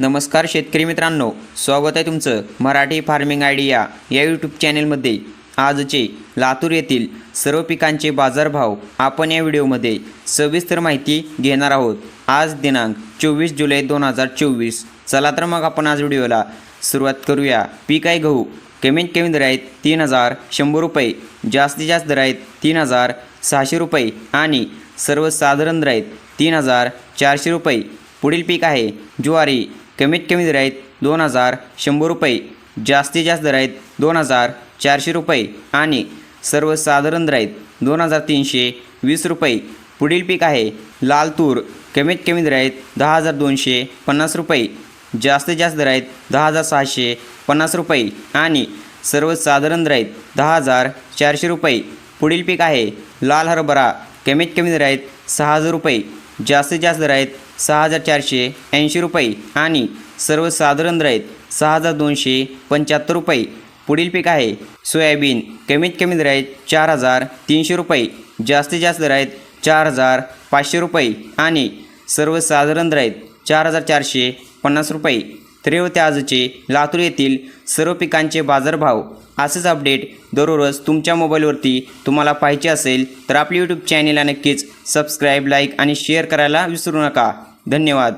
नमस्कार शेतकरी मित्रांनो स्वागत आहे तुमचं मराठी फार्मिंग आयडिया या यूट्यूब चॅनेलमध्ये. आजचे लातूर येथील सर्व पिकांचे बाजारभाव आपण या व्हिडिओमध्ये सविस्तर माहिती घेणार आहोत. आज दिनांक चोवीस जुलै दोन हजार चोवीस. चला तर मग आपण आज व्हिडिओला सुरुवात करूया. पीक आहे गहू कमीत कमी दर आहेत तीन हजार शंभर रुपये जास्तीत जास्त दर आहेत तीन हजार सहाशे रुपये आणि सर्वसाधारण दर आहेत तीन हजार चारशे रुपये. पुढील पीक आहे ज्वारी कमीत कमी दर आहेत दोन हजार शंभर रुपये जास्तीत जास्त दर आहेत दोन हजार चारशे रुपये आणि सर्वसाधारण दर आहेत दोन हजार तीनशे वीस रुपये. पुढील पीक आहे लाल तूर कमीत कमी दर आहेत दहा हजार दोनशे पन्नास रुपये जास्तीत जास्त दर आहेत दहा हजार सहाशे पन्नास रुपये आणि सर्वसाधारण दर आहेत दहा हजार चारशे रुपये. पुढील पीक आहे लाल हरभरा कमीत कमी दर आहेत सहा हजार रुपये. जास्तीत जास्त दर आहेत सहा हजार चारशे ऐंशी रुपये आणि सर्वसाधारण दर आहेत सहा हजार दोनशे पंच्याहत्तर रुपये. पुढील पीक आहे सोयाबीन. कमीत कमी दर आहेत चार हजार तीनशे रुपये. जास्तीत जास्त दर आहेत चार हजार पाचशे रुपये आणि सर्वसाधारण दर आहेत चार हजार चारशे पन्नास रुपये. तर आजचे लातूर येथील सर्व पिकांचे बाजारभाव असेच अपडेट दररोज तुमच्या मोबाईलवरती तुम्हाला पाहिजे असेल तर आपल्या यूट्यूब चॅनेलला नक्कीच सबस्क्राईब लाईक आणि शेअर करायला विसरू नका. धन्यवाद.